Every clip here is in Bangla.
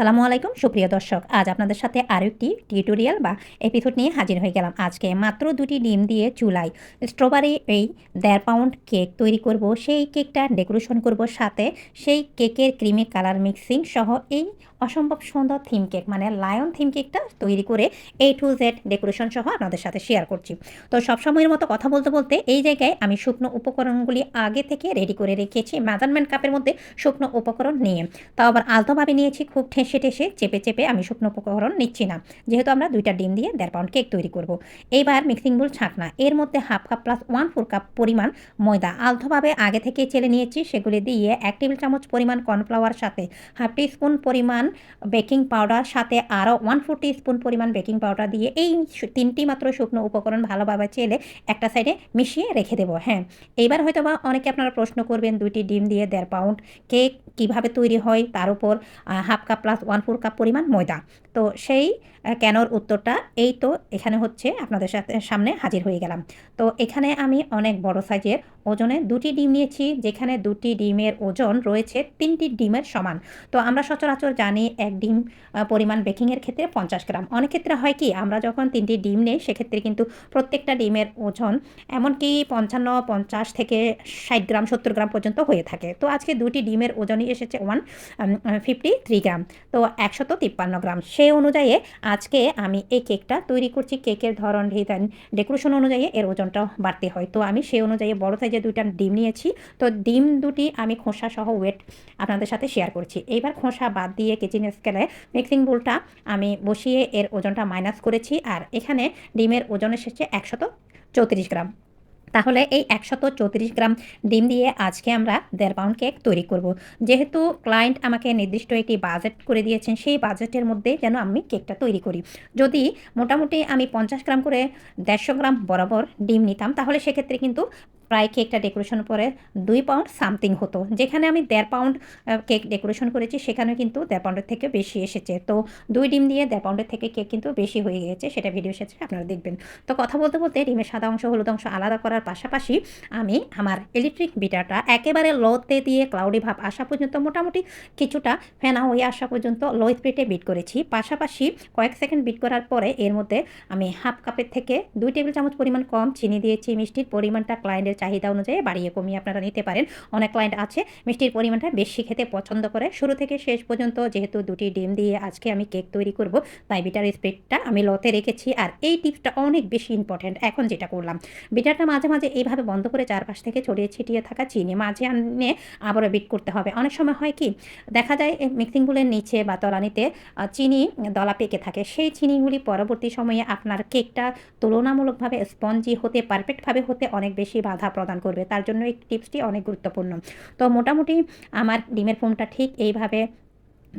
সালামু আলাইকুম, সুপ্রিয় দর্শক। আজ আপনাদের সাথে আরও একটি টিউটোরিয়াল বা এপিসোড নিয়ে হাজির হয়ে গেলাম। আজকে মাত্র দুটি ডিম দিয়ে চুলায় স্ট্রবেরি এই দেড় পাউন্ড কেক তৈরি করব। সেই কেকটা ডেকোরেশন করব সাথে সেই কেকের ক্রিমি কালার মিক্সিং সহ এই অসম্ভব সুন্দর থিম কেক মানে লায়ন থিম কেকটা তৈরি করে এ টু জেড ডেকোরেশন সহ আপনাদের সাথে শেয়ার করছি। তো সবসময়ের মতো কথা বলতে বলতে এই জায়গায় আমি শুকনো উপকরণগুলি আগে থেকে রেডি করে রেখেছি, মেজারমেন্ট কাপের মধ্যে শুকনো উপকরণ নিয়ে। তাও আবার আলতোভাবে নিয়েছি, খুব ঠেসে ঠেসে চেপে চেপে আমি শুকনো উপকরণ নিচ্ছি না। যেহেতু আমরা দুইটা ডিম দিয়ে দেড় পাউন্ড কেক তৈরি করব। এইবার মিক্সিং বুল ছাঁকনা। এর মধ্যে half cup plus one four cup পরিমাণ ময়দা। আলতোভাবে আগে থেকে চেলে নিয়েছি, সেগুলি দিয়ে এক টেবিল চামচ পরিমাণ কর্নফ্লাওয়ার সাথে হাফ টি স্পুন পরিমাণ বেকিং পাউডার সাথে আরও ওয়ান ফোর টি স্পুন পরিমাণ বেকিং পাউডার দিয়ে এই তিনটি মাত্র শুকনো উপকরণ ভালোভাবে চেলে একটা সাইডে মিশিয়ে রেখে দেবো। হ্যাঁ এইবার হয়তো বা অনেকে আপনারা প্রশ্ন করবেন, দুইটি ডিম দিয়ে দেড় পাউন্ড কেক কীভাবে তৈরি হয়? তার উপর half cup plus one four cup পরিমাণ ময়দা। তো সেই কেনর উত্তরটা এই তো এখানে হচ্ছে আপনাদের সাথে, সামনে হাজির হয়ে গেলাম। তো এখানে আমি অনেক বড় সাইজের ওজনে দুটি ডিম নিয়েছি, যেখানে দুটি ডিমের ওজন রয়েছে তিনটি ডিমের সমান। তো আমরা সচরাচর জানি এক ডিম পরিমাণ বেকিংয়ের ক্ষেত্রে পঞ্চাশ গ্রাম। অনেক ক্ষেত্রে হয় কি, আমরা যখন তিনটি ডিম নেই, সেক্ষেত্রে কিন্তু প্রত্যেকটা ডিমের ওজন এমনকি পঞ্চান্ন, পঞ্চাশ থেকে ষাট গ্রাম, সত্তর গ্রাম পর্যন্ত হয়ে থাকে। তো আজকে দুটি ডিমের ওজনই এসেছে ওয়ান ফিফটি থ্রি গ্রাম। তো একশত তিপ্পান্ন গ্রাম। সেই অনুযায়ী আজকে আমি এই কেকটা তৈরি করছি, কেকের ধরন ডেকোরেশন অনুযায়ী এর ওজনটা বাড়তে হয়। তো আমি সেই অনুযায়ী বড় সাইজে দুইটা ডিম নিয়েছি। তো ডিম দুটি আমি খোসা সহ ওয়েট আপনাদের সাথে শেয়ার করছি। এইবার খোসা বাদ দিয়ে কিচেন স্কেলে মিক্সিং বোলটা আমি বসিয়ে এর ওজনটা মাইনাস করেছি। আর এখানে ডিমের ওজন এসেছে একশত চৌত্রিশ গ্রাম। তাহলে এই একশত চৌত্রিশ গ্রাম ডিম দিয়ে আজকে আমরা দেড় পাউন্ড কেক তৈরি করব। যেহেতু ক্লায়েন্ট আমাকে নির্দিষ্ট একটি বাজেট করে দিয়েছেন, সেই বাজেটের মধ্যে যেন আমি কেকটা তৈরি করি। যদি মোটামুটি আমি পঞ্চাশ গ্রাম করে দেড়শো গ্রাম বরাবর ডিম নিতাম, তাহলে সেক্ষেত্রে কিন্তু প্রায় কেকটা ডেকোরেশন পরে দুই পাউন্ড সামথিং হতো। যেখানে আমি দেড় পাউন্ড কেক ডেকোরেশন করেছি, সেখানে কিন্তু দেড় পাউন্ডের থেকে বেশি এসেছে। তো দুই ডিম দিয়ে দেড় পাউন্ডের থেকে কেক কিন্তু বেশি হয়ে গিয়েছে, সেটা ভিডিও শেষে আপনারা দেখবেন। তো কথা বলতে বলতে ডিমের সাদা অংশ, হলুদ অংশ আলাদা করার পাশাপাশি আমি আমার ইলেকট্রিক বিটারটা একেবারে লোতে দিয়ে ক্লাউডি ভাব আসা পর্যন্ত, মোটামুটি কিছুটা ফেনা হয়ে আসা পর্যন্ত লো স্পিডে বিট করেছি। পাশাপাশি কয়েক সেকেন্ড বিট করার পরে এর মধ্যে আমি হাফ কাপের থেকে দুই টেবিল চামচ পরিমাণ কম চিনি দিয়েছি। মিষ্টির পরিমাণটা ক্লায়েন্টের চাহিদা অনুযায়ী বাড়িয়ে কমিয়ে আপনারা নিতে পারেন। অনেক ক্লায়েন্ট আছে, মিষ্টির পরিমাণটা বেশি খেতে পছন্দ করে। শুরু থেকে শেষ পর্যন্ত যেহেতু দুটি ডিম দিয়ে আজকে আমি কেক তৈরি করব, তাই বিটার স্পিডটা আমি লতে রেখেছি। আর এই টিপসটা অনেক বেশি ইম্পর্ট্যান্ট এখন যেটা করলাম। বিটারটা মাঝে মাঝে এইভাবে বন্ধ করে চারপাশ থেকে ছড়িয়ে ছিটিয়ে থাকা চিনি মাঝে আনে আবারও বিট করতে হবে। অনেক সময় হয় কি, দেখা যায় মিক্সিং বুলের নিচে বা তলানিতে চিনি দলা পেকে থাকে। সেই চিনিগুলি পরবর্তী সময়ে আপনার কেকটা তুলনামূলকভাবে স্পঞ্জি হতে পারফেক্টভাবে হতে অনেক বেশি বাধা প্রদান করবে। তার জন্য এই টিপসটি অনেক গুরুত্বপূর্ণ। তো মোটামুটি আমার ডিমের ফোমটা ঠিক এইভাবে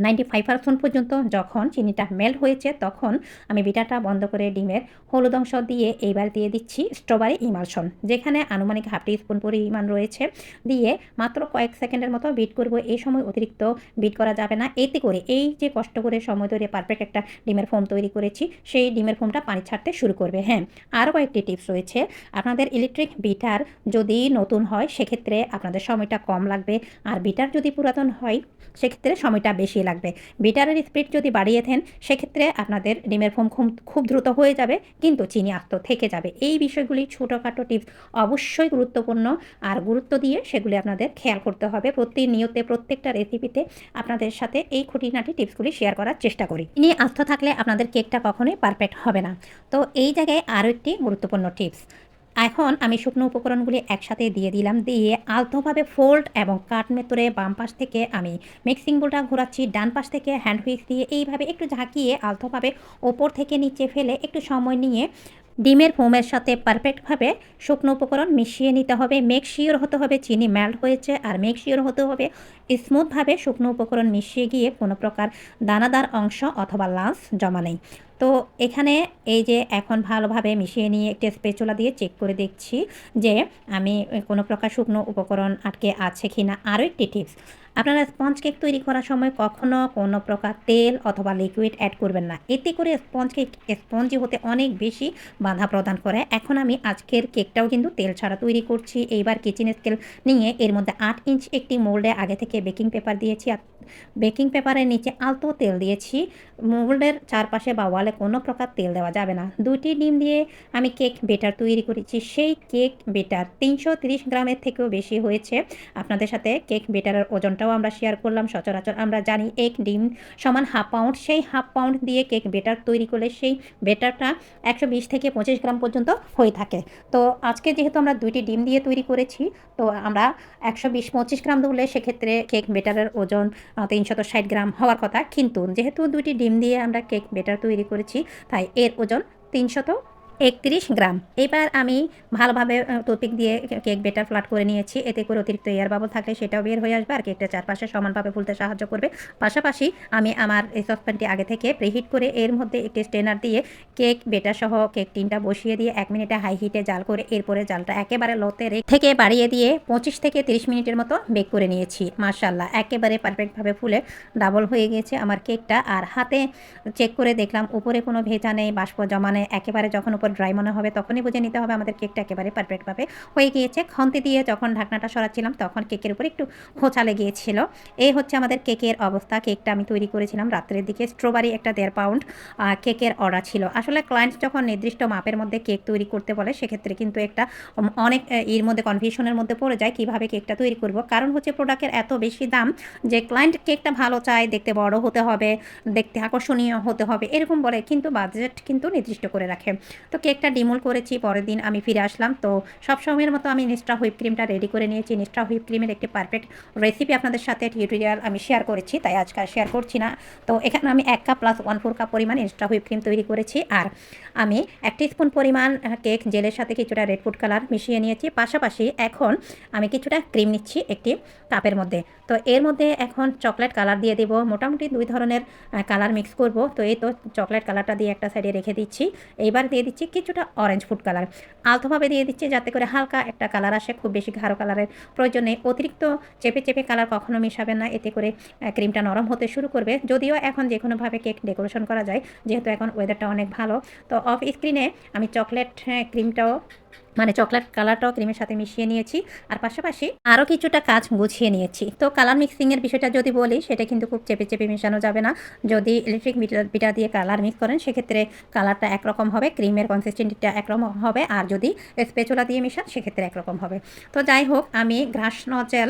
নাইনটি ফাইভ পার্সেন্ট পর্যন্ত যখন চিনিটা মেল্ট হয়েছে, তখন আমি বিটাটা বন্ধ করে ডিমের হলুদ অংশ দিয়ে এইবার দিয়ে দিচ্ছি স্ট্রবেরি ইমালশন যেখানে আনুমানিক হাফ টি স্পুন পরিমাণ রয়েছে। দিয়ে মাত্র কয়েক সেকেন্ডের মতো বিট করব। এই সময় অতিরিক্ত বিট করা যাবে না। এতে করে এই যে কষ্ট করে সময় ধরে পারফেক্ট একটা ডিমের ফোম তৈরি করেছি, সেই ডিমের ফোমটা পানি ছাড়তে শুরু করবে। হ্যাঁ আরও কয়েকটি টিপস রয়েছে। আপনাদের ইলেকট্রিক বিটার যদি নতুন হয়, সেক্ষেত্রে আপনাদের সময়টা কম লাগবে। আর বিটার যদি পুরাতন হয়, সেক্ষেত্রে সময়টা বেশি লাগবে। বিটারের স্পিড যদি বাড়িয়ে দেন, সেক্ষেত্রে আপনাদের ডিমের ফোম খুব খুব দ্রুত হয়ে যাবে, কিন্তু চিনি আস্ত থেকে যাবে। এই বিষয়গুলি ছোটোখাটো টিপস অবশ্যই গুরুত্বপূর্ণ, আর গুরুত্ব দিয়ে সেগুলি আপনাদের খেয়াল করতে হবে। প্রতিনিয়তে প্রত্যেকটা রেসিপিতে আপনাদের সাথে এই খুঁটিনাটি টিপসগুলি শেয়ার করার চেষ্টা করি। চিনি আস্ত থাকলে আপনাদের কেকটা কখনোই পারফেক্ট হবে না। তো এই জায়গায় আরও একটি গুরুত্বপূর্ণ টিপস। এখন আমি শুকনো উপকরণগুলি একসাথে দিয়ে দিলাম, দিয়ে আলতোভাবে ফোল্ড এবং কাট মেতরে বাম পাশ থেকে আমি মিক্সিং বোলটা ঘোরাচ্ছি, ডান পাশ থেকে হ্যান্ড হুইক্স দিয়ে এইভাবে একটু ঝাঁকিয়ে আলতোভাবে ওপর থেকে নিচে ফেলে একটু সময় নিয়ে ডিমের ফোমের সাথে পারফেক্টভাবে শুকনো উপকরণ মিশিয়ে নিতে হবে। মেক শিওর হতে হবে চিনি মেল্ট হয়েছে আর মেক শিওর হতে হবে স্মুথভাবে শুকনো উপকরণ মিশিয়ে গিয়ে কোনো প্রকার দানাদার অংশ অথবা লাঞ্চ জমা নেই। তো এখানে এই যে এখন ভালোভাবে মিশিয়ে নিয়ে একটি স্পেচুলা দিয়ে চেক করে দেখছি যে আমি কোনো প্রকার শুকনো উপকরণ আটকে আছে কি না আরও একটি টিপস আপনারা স্পঞ্জ কেক তৈরি করার সময় কখনো কোনো প্রকার তেল অথবা লিকুইড অ্যাড করবেন না। এতে করে স্পঞ্জ কেক স্পঞ্জি হতে অনেক বেশি বাধা প্রদান করে। এখন আমি আজকের কেকটাও কিন্তু তেল ছাড়া তৈরি করছি। এইবার কিচেন স্কেল নিয়ে এর মধ্যে আট ইঞ্চ একটি মোল্ডে আগে থেকে বেকিং পেপার দিয়েছি। আর বেকিং পেপারের নিচে আলতো তেল দিয়েছি। মোল্ডের চারপাশে বা ওয়ালে কোনো প্রকার তেল দেওয়া যাবে না। দুটি ডিম দিয়ে আমি কেক বেটার তৈরি করেছি। সেই কেক বেটার তিনশো তিরিশ গ্রামের থেকেও বেশি হয়েছে। আপনাদের সাথে কেক বেটারের ওজনটাও আমরা শেয়ার করলাম। সচরাচর আমরা জানি এক ডিম সমান হাফ পাউন্ড। সেই হাফ পাউন্ড দিয়ে কেক বেটার তৈরি করলে সেই বেটারটা একশো বিশ থেকে পঁচিশ গ্রাম পর্যন্ত হয়ে থাকে। তো আজকে যেহেতু আমরা দুইটি ডিম দিয়ে তৈরি করেছি, তো আমরা একশো বিশ পঁচিশ গ্রাম ধরলে সেক্ষেত্রে কেক বেটারের ওজন তিনশত ষাট গ্রাম হওয়ার কথা। কিন্তু যেহেতু দুইটি ডিম দিয়ে আমরা কেক বেটার তৈরি করেছি, তাই এর ওজন তিনশত একত্রিশ গ্রাম। এবার আমি ভালোভাবে টপিক দিয়ে কেক বেটার ফ্লাট করে নিয়েছি। এতে করে অতিরিক্ত এয়ার বাবল থাকলে সেটাও বের হয়ে আসবে আর কেকটা চারপাশে সমানভাবে ফুলতে সাহায্য করবে। পাশাপাশি আমি আমার এই সসপ্যানটি আগে থেকে প্রিহিট করে এর মধ্যে একটি স্টেনার দিয়ে কেক বেটার সহ কেক টিনটা বসিয়ে দিয়ে এক মিনিটে হাই হিটে জাল করে এরপরে জালটা একেবারে লোতে রেখে থেকে বাড়িয়ে দিয়ে পঁচিশ থেকে তিরিশ মিনিটের মতো বেক করে নিয়েছি। মার্শাল্লাহ একেবারে পারফেক্টভাবে ফুলে ডাবল হয়ে গিয়েছে আমার কেকটা। আর হাতে চেক করে দেখলাম, উপরে কোনো ভেজা নেই, বাষ্প জমা নেই, একেবারে যখন উপর ড্রাই মনে হবে, তখনই বুঝে নিতে হবে আমাদের কেকটা একেবারে পারফেক্টভাবে হয়ে গিয়েছে। খন্তি দিয়ে যখন ঢাকনাটা সরাচ্ছিলাম, তখন কেকের উপর একটু খোঁচা লেগিয়েছিল এই হচ্ছে আমাদের কেকের অবস্থা। কেকটা আমি তৈরি করেছিলাম রাত্রের দিকে। স্ট্রবেরি একটা দেড় পাউন্ড কেকের অর্ডার ছিল। আসলে ক্লায়েন্ট যখন নির্দিষ্ট মাপের মধ্যে কেক তৈরি করতে বলে, সেক্ষেত্রে কিন্তু একটা অনেক এর মধ্যে কনফিউশনের মধ্যে পড়ে যায় কীভাবে কেকটা তৈরি করব। কারণ হচ্ছে প্রোডাক্টের এত বেশি দাম যে ক্লায়েন্ট কেকটা ভালো চায়, দেখতে বড় হতে হবে, দেখতে আকর্ষণীয় হতে হবে, এরকম বলে। কিন্তু বাজেট কিন্তু নির্দিষ্ট করে রাখে। তো কেকটা ডিমোল করেছি, পরের দিন আমি ফিরে আসলাম। তো সব সময়ের মতো আমি নিস্ট্রা হুইপ ক্রিমটা রেডি করে নিয়েছি। নিস্ট্রা হুইপ ক্রিমের একটি পারফেক্ট রেসিপি আপনাদের সাথে টিউটোরিয়াল আমি শেয়ার করেছি, তাই আজকাল শেয়ার করছি না। তো এখানে আমি এক cup plus one four cup পরিমাণ নিস্ট্রা হুইপ ক্রিম তৈরি করেছি। আর আমি এক স্পুন পরিমাণ কেক জেলের সাথে কিছুটা রেড ফুড কালার মিশিয়ে নিয়েছি। পাশাপাশি এখন আমি কিছুটা ক্রিম নিচ্ছি একটি কাপের মধ্যে। তো এর মধ্যে এখন চকলেট কালার দিয়ে দেবো। মোটামুটি দুই ধরনের কালার মিক্স করব। তো এই তো চকলেট কালারটা দিয়ে একটা সাইডে রেখে দিচ্ছি। এইবার দিয়ে দিচ্ছি কিছুটা অরেঞ্জ ফুড কালার আলতোভাবে দিয়ে দিচ্ছি যাতে করে হালকা একটা কালার আসে, খুব বেশি গাঢ় কালারের প্রয়োজন নেই। অতিরিক্ত চেপে চেপে কালার কখনো মিশাবেন না, এতে করে ক্রিমটা নরম হতে শুরু করবে। যদিও এখন যে কোনোভাবে কেক ডেকোরেশন করা যায়, যেহেতু এখন ওয়েদারটা অনেক ভালো। তো অফ স্ক্রিনে আমি চকলেট ক্রিমটাও মানে চকলেট কালারটাও ক্রিমের সাথে মিশিয়ে নিয়েছি। আর পাশাপাশি আরও কিছুটা কাজ গুছিয়ে নিয়েছি। তো কালার মিক্সিংয়ের বিষয়টা যদি বলি, সেটা কিন্তু খুব চেপে চেপে মেশানো যাবে না। যদি ইলেকট্রিক মিটার দিয়ে কালার মিক্স করেন, সেক্ষেত্রে কালারটা একরকম হবে, ক্রিমের কনসিস্টেন্সিটা একরকম হবে। আর যদি স্পেচোলা দিয়ে মেশান, সেক্ষেত্রে একরকম হবে। তো যাই হোক, আমি ঘাস নজেল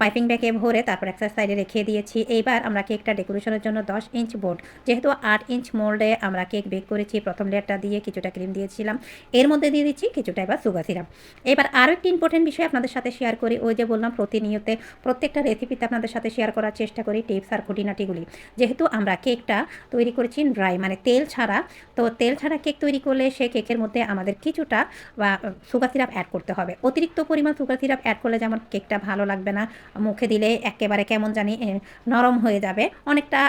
পাইপিং ব্যাগে ভরে তারপর একটা সাইডে রেখে দিয়েছি। এইবার আমরা কেকটা ডেকোরেশনের জন্য দশ ইঞ্চ বোর্ড যেহেতু আট ইঞ্চ মোল্ডে আমরা কেক বেক করেছি, প্রথম লেয়ারটা দিয়ে কিছুটা ক্রিম দিয়েছিলাম। এর মধ্যে দিয়ে দিচ্ছি কিছুটা এবার সুগার সিরাপ এবার আরও একটি ইম্পর্টেন্ট বিষয় আপনাদের সাথে শেয়ার করি, ওই যে বললাম প্রতিনিয়ত প্রত্যেকটা রেসিপিতে আপনাদের সাথে শেয়ার করার চেষ্টা করি টিপস আর খুঁটিনাটিগুলি। যেহেতু আমরা কেকটা তৈরি করেছি ড্রাই মানে তেল ছাড়া, তো তেল ছাড়া কেক তৈরি করলে সে কেকের মধ্যে আমাদের কিছুটা, বা সুগার সিরাপ অ্যাড করতে হবে। অতিরিক্ত পরিমাণ সুগার সিরাপ অ্যাড করলে যেমন কেকটা ভালো লাগবে না, মুখে দিলে একেবারে কেমন জানি নরম হয়ে যাবে, অনেকটা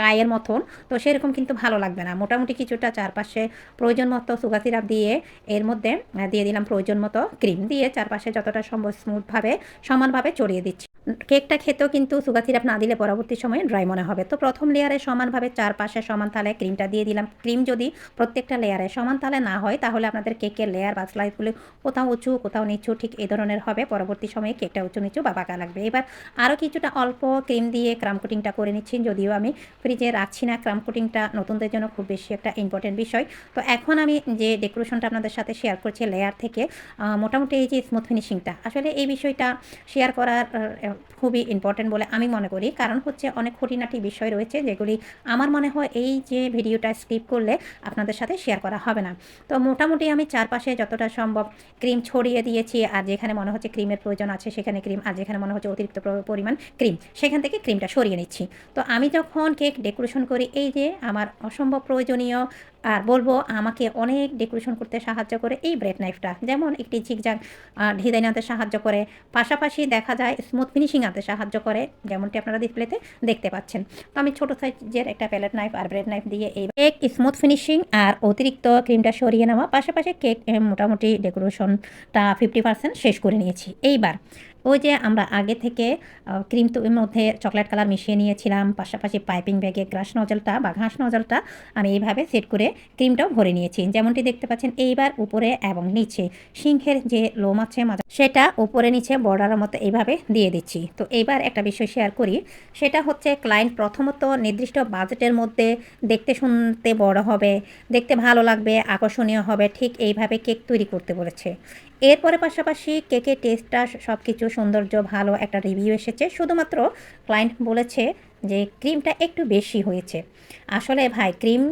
কায়ের মতন, তো সেরকম কিন্তু ভালো লাগবে না। মোটামুটি কিছুটা চারপাশে প্রয়োজন মতো সুগার সিরাপ দিয়ে এর মধ্যে দিয়ে দিলাম প্রয়োজন মতো ক্রিম দিয়ে চারপাশে যতটা সম্ভব স্মুথভাবে সমানভাবে চড়িয়ে দিচ্ছি। কেকটা খেতেও কিন্তু সুগার সিরাপ না দিলে পরবর্তী সময়ে ড্রাই মনে হবে। তো প্রথম লেয়ারে সমানভাবে চারপাশে সমান তালে ক্রিমটা দিয়ে দিলাম। ক্রিম যদি প্রত্যেকটা লেয়ারে সমান তালে না হয়, তাহলে আপনাদের কেকের লেয়ার বা স্লাইসগুলো কোথাও উঁচু, কোথাও নিচু, ঠিক এই ধরনের হবে। পরবর্তী সময়ে কেকটা উঁচু, নিচু বা বাঁকা লাগবে। এবার আরও কিছুটা অল্প ক্রিম দিয়ে ক্রাম কোটিংটা করে নিচ্ছি। যদিও আমি ফ্রিজে রাখছি না ক্রাম কোটিংটা, নতুনদের জন্য খুব বেশি একটা ইম্পর্টেন্ট বিষয়। তো এখন আমি যে ডেকোরেশনটা আপনাদের সাথে শেয়ার করছি লেয়ার থেকে মোটামুটি এই যে স্মুথ ফিনিশিংটা আসলে এই বিষয়টা শেয়ার করার খুবই ইম্পর্টেন্ট বলে আমি মনে করি। কারণ হচ্ছে অনেক খুঁটিনাটি বিষয় রয়েছে যেগুলি আমার মনে হয় এই যে ভিডিওটা স্কিপ করলে আপনাদের সাথে শেয়ার করা হবে না। তো মোটামুটি আমি চারপাশে যতটা সম্ভব ক্রিম ছড়িয়ে দিয়েছি আর যেখানে মনে হচ্ছে ক্রিমের প্রয়োজন আছে সেখানে ক্রিম আর যেখানে মনে হচ্ছে অতিরিক্ত পরিমাণ ক্রিম সেখান থেকে ক্রিমটা সরিয়ে নিচ্ছি। তো আমি যখন কেক ডেকোরেশন করি, এই যে আমার অসম্ভব প্রয়োজনীয় আর বলব আমাকে অনেক ডেকোরেশন করতে সাহায্য করে এই ব্রেড নাইফটা যেমন একটি ঝিকঝাক ডিজাইন আনতে সাহায্য করে, পাশাপাশি দেখা যায় স্মুথ ফিনিশিং আনতে সাহায্য করে, যেমনটি আপনারা ডিসপ্লেতে দেখতে পাচ্ছেন। তো আমি ছোটো সাইজের একটা প্যালেট নাইফ আর ব্রেড নাইফ দিয়ে এই কেক স্মুথ ফিনিশিং আর অতিরিক্ত ক্রিমটা সরিয়ে নেওয়া, পাশাপাশি কেক মোটামুটি ডেকোরেশনটা ফিফটি পার্সেন্ট শেষ করে নিয়েছি। এইবার ওই যে আমরা আগে থেকে ক্রিম তো মধ্যে চকলেট কালার মিশিয়ে নিয়েছিলাম, পাশাপাশি পাইপিং ব্যাগে গ্রাস নজলটা বা ঘাস নজলটা আমি এইভাবে সেট করে ক্রিমটাও ভরে নিয়েছি। যেমনটি দেখতে পাচ্ছেন, এইবার উপরে এবং নিচে সিংহের যে লোম আছে মাজা সেটা উপরে নিচে বর্ডারের মতো এইভাবে দিয়ে দিচ্ছি। তো এইবার একটা বিষয় শেয়ার করি, সেটা হচ্ছে ক্লায়েন্ট প্রথমত নির্দিষ্ট বাজেটের মধ্যে দেখতে শুনতে বড় হবে, দেখতে ভালো লাগবে, আকর্ষণীয় হবে, ঠিক এইভাবে কেক তৈরি করতে বলেছে। এরপরে পাশাপাশি কেকের টেস্টটা সব কিছু সৌন্দর্য ভালো একটা রিভিউ এসেছে। শুধুমাত্র ক্লায়েন্ট বলেছে যে ক্রিমটা একটু বেশি হয়েছে। আসলে ভাই, ক্রিম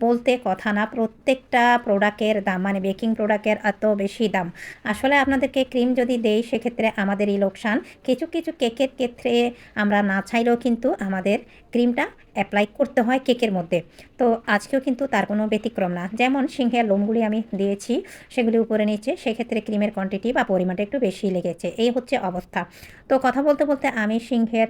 বলতে কথা না, প্রত্যেকটা প্রোডাক্টের দাম মানে বেকিং প্রোডাক্টের এত বেশি দাম। আসলে আপনাদেরকে ক্রিম যদি দেই, সেক্ষেত্রে আমাদেরই লোকসান। কিছু কিছু কেকের ক্ষেত্রে আমরা না চাইলেও কিন্তু আমাদের ক্রিমটা অ্যাপ্লাই করতে হয় কেকের মধ্যে। তো আজকেও কিন্তু তার কোনো ব্যতিক্রম না। যেমন সিংহের লোমগুলি আমি দিয়েছি, সেগুলি উপরে নিচে, সেক্ষেত্রে ক্রিমের কোয়ান্টিটি বা পরিমাণটা একটু বেশি লেগেছে। এই হচ্ছে অবস্থা। তো কথা বলতে বলতে আমি সিংহের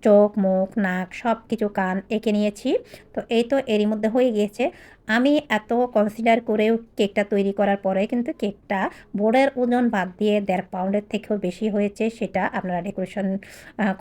চোখ, মুখ, নাক সব কিছু কান এঁকে নিয়েছি। তো এই তো এরই মধ্যে হয়ে গিয়েছে। আমি এত কনসিডার করেও কেকটা তৈরি করার পরে কিন্তু কেকটা বোর্ডের ওজন বাদ দিয়ে দেড় পাউন্ডের থেকেও বেশি হয়েছে সেটা আপনারা ডেকোরেশন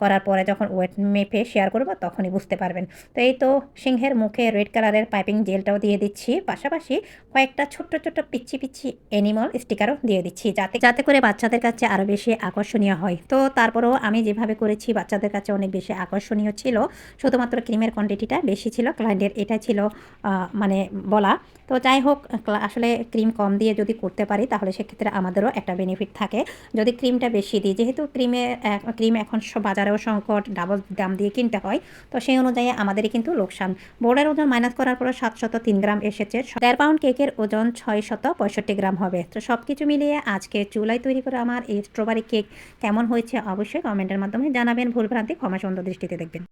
করার পরে যখন ওয়েট মেপে শেয়ার করব তখনই বুঝতে পারবেন। তো এই তো সিংহের মুখে রেড কালারের পাইপিং জেলটাও দিয়ে দিচ্ছি। পাশাপাশি কয়েকটা ছোট্ট ছোট্ট পিচ্ছি পিচ্ছি অ্যানিমাল স্টিকারও দিয়ে দিচ্ছি যাতে যাতে করে বাচ্চাদের কাছে আরও বেশি আকর্ষণীয় হয়। তো তারপরেও আমি যেভাবে করেছি বাচ্চাদের কাছে অনেক বেশি আকর্ষণীয় ছিল। শুধুমাত্র ক্রিমের কোয়ান্টিটিটা বেশি ছিল ক্লায়েন্টের এটা ছিল মানে বলা। তো যাই হোক আসলে ক্রিম কম দিয়ে যদি করতে পারি, তাহলে সেক্ষেত্রে আমাদেরও একটা বেনিফিট থাকে। যদি ক্রিমটা বেশি দিই, যেহেতু ক্রিমে ক্রিম এখন বাজারেও সংকট ডাবল দাম দিয়ে কিনতে হয়, তো সেই অনুযায়ী আমাদেরই কিন্তু লোকসান। বোর্ডের ওজন মাইনাস করার পরে সাতশত তিন গ্রাম এসেছে। দেড় পাউন্ড কেকের ওজন ছয় শত পঁয়ষট্টি গ্রাম হবে। তো সব কিছু মিলিয়ে আজকে চুলাই তৈরি করে আমার এই স্ট্রবেরি কেক কেমন হয়েছে অবশ্যই কমেন্টের মাধ্যমে জানাবেন। ভুলভ্রান্তি ক্ষমা সুন্দর দৃষ্টিতে দেখবেন।